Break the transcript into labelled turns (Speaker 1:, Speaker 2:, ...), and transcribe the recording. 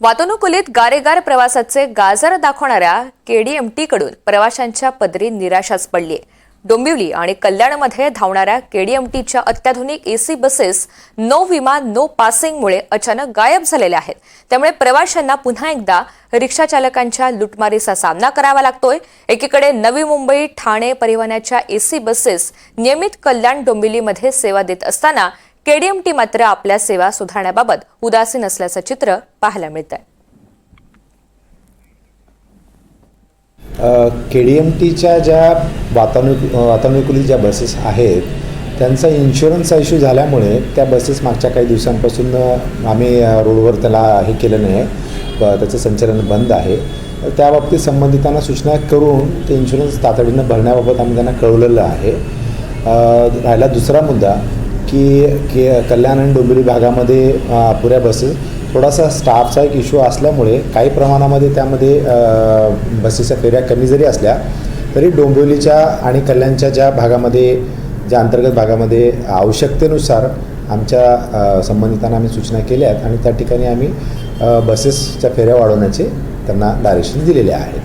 Speaker 1: वातानुकूलित गारेगार प्रवासाचे गाजर दाखवणाऱ्या केडीएमटीकडून प्रवाशांच्या पदरी निराशाच पडली आहे डोंबिवली आणि कल्याणमध्ये धावणाऱ्या केडीएमटीच्या अत्याधुनिक एसी बसेस नो विमा नो पासिंगमुळे अचानक गायब झालेल्या आहेत. त्यामुळे प्रवाशांना पुन्हा एकदा रिक्षा चालकांच्या लुटमारीचा सामना करावा लागतोय. एकीकडे नवी मुंबई ठाणे परिवहनाच्या एसी बसेस नियमित कल्याण डोंबिवलीमध्ये सेवा देत असताना केडीएमटी मात्र आपल्या सेवा सुधारण्याबाबत उदासीन असल्याचं चित्र पाहायला मिळत आहे
Speaker 2: के डी एम टीच्या ज्या वातानु वातानुकूलित ज्या बसेस आहेत त्यांचा इन्शुरन्सचा इश्यू झाल्यामुळे त्या बसेस मागच्या काही दिवसांपासून आम्ही रोडवर त्याला हे केलं नाही. त्याचं संचालन बंद आहे. त्याबाबतीत त्या बाबतीत संबंधितांना सूचना करून ते इन्शुरन्स तातडीनं भरण्याबाबत आम्ही त्यांना कळवलेलं आहे. राहिला दुसरा मुद्दा. की के कल्याण आणि डोंबिवली भागामध्ये पुऱ्या अपुऱ्या बसेस. थोडासा स्टाफचा एक इश्यू असल्यामुळे काही प्रमाणामध्ये त्यामध्ये बसेसच्या फेऱ्या कमी जरी असल्या तरी डोंबिवलीच्या आणि कल्याणच्या ज्या भागामध्ये ज्या अंतर्गत भागामध्ये आवश्यकतेनुसार आमच्या संबंधितांना आम्ही सूचना केल्या आहेत आणि त्या ठिकाणी आम्ही बसेसच्या फेऱ्या वाढवण्याचे त्यांना डायरेक्शन दिलेले आहेत.